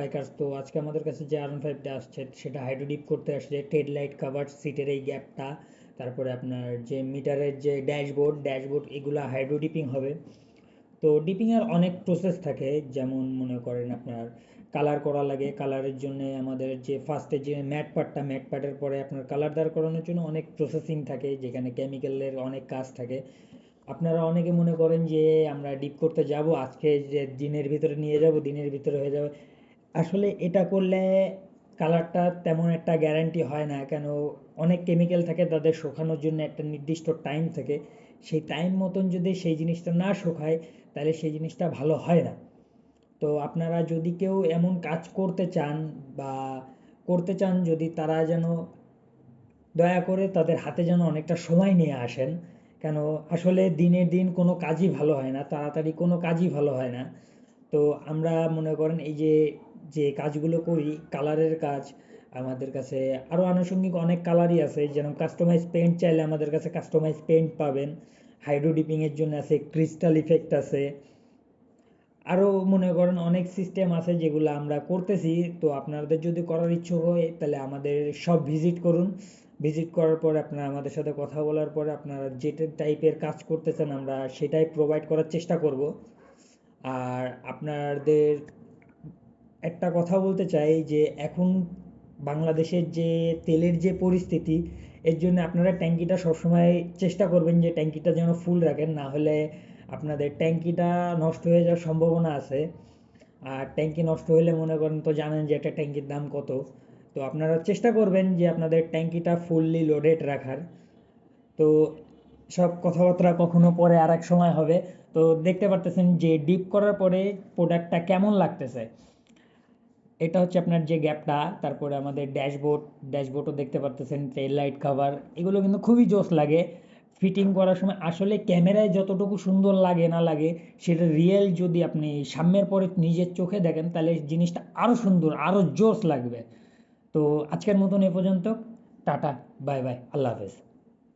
Bikers তো আজকে আমাদের কাছে যে আর ফাইভটা আসছে, সেটা হাইড্রোডিপ করতে আসছে টেড লাইট কাভার সিটের এই গ্যাপটা তারপরে আপনার যে মিটারের যে ড্যাশবোর্ড ড্যাশবোর্ড এগুলো হাইড্রোডিপিং হবে। তো ডিপিংয়ের অনেক প্রসেস থাকে, যেমন মনে করেন আপনার কালার করা লাগে কালারের জন্য আমাদের যে ফার্স্টে যে ম্যাট পার্টটা ম্যাট পার্টের পরে আপনার কালার দাঁড় করানোর জন্য অনেক প্রসেসিং থাকে, যেখানে কেমিক্যালের অনেক কাজ থাকে। আপনারা অনেকে মনে করেন যে আমরা ডিপ করতে যাব, আজকে যে দিনের ভিতরে নিয়ে যাব, দিনের ভিতরে হয়ে যাবে। আসলে এটা করলে কালারটা তেমন একটা গ্যারান্টি হয় না, কেন অনেক কেমিক্যাল থাকে তাদের শুকানোর জন্য একটা নির্দিষ্ট টাইম থাকে। সেই টাইম মতন যদি সেই জিনিসটা না শুকায়, তাহলে সেই জিনিসটা ভালো হয় না। তো আপনারা যদি কেউ এমন কাজ করতে চান বা করতে চান যদি তারা যেন দয়া করে তাদের হাতে যেন অনেকটা সময় নিয়ে আসেন, কেন আসলে দিনের দিন কোনো কাজই ভালো হয় না, তাড়াতাড়ি কোনো কাজই ভালো হয় না। তো আমরা মনে করেন এই যে যে কাজগুলো করি কালারের কাজ আমাদের কাছে আরও আনুষঙ্গিক অনেক কালারই আছে, যেরকম কাস্টমাইজ পেন্ট চাইলে আমাদের কাছে কাস্টমাইজ পেন্ট পাবেন। হাইড্রো ডিপিংয়ের জন্য আছে ক্রিস্টাল ইফেক্ট আছে। আরও মনে করেন অনেক সিস্টেম আছে যেগুলো আমরা করতেছি, তো আপনাদের যদি করার ইচ্ছুক হয়, তাহলে আমাদের সব ভিজিট করুন। ভিজিট করার পর আপনারা আমাদের সাথে কথা বলার পরে আপনারা যেটা টাইপের কাজ করতে চান আমরা সেটাই প্রোভাইড করার চেষ্টা করব। আর আপনাদের একটা কথা বলতে চাই যে এখন বাংলাদেশের যে তেলের যে পরিস্থিতি, এর জন্য আপনারা ট্যাঙ্কিটা সবসময় চেষ্টা করবেন যে ট্যাঙ্কিটা যেন ফুল রাখেন, না হলে আপনাদের ট্যাঙ্কিটা নষ্ট হয়ে যাওয়ার সম্ভাবনা আছে। আর ট্যাঙ্কি নষ্ট হলে মনে করেন তো জানেন যে একটা ট্যাঙ্কির দাম কত। তো আপনারা চেষ্টা করবেন যে আপনাদের ট্যাঙ্কিটা ফুললি লোডেড রাখার। তো সব কথাবার্তা কখনো পরে আর সময় হবে। তো দেখতে পারতেছেন যে ডিপ করার পরে প্রোডাক্টটা কেমন লাগতেছে। এটা হচ্ছে আপনার যে গ্যাপটা, তারপরে আমাদের ড্যাশবোর্ড, ড্যাশবোর্ডও দেখতে পারতেছেন টেল লাইট কাভার, এগুলো কিন্তু খুবই জোস লাগে। ফিটিং করার সময় আসলে ক্যামেরায় যতটুকু সুন্দর লাগে না লাগে, সেটা রিয়েল যদি আপনি সামনের পরে নিজের চোখে দেখেন, তাহলে জিনিসটা আরও সুন্দর আরও জোস লাগবে। তো আজকের মতন এ পর্যন্ত, টাটা, বাই বাই, আল্লাহ হাফেজ।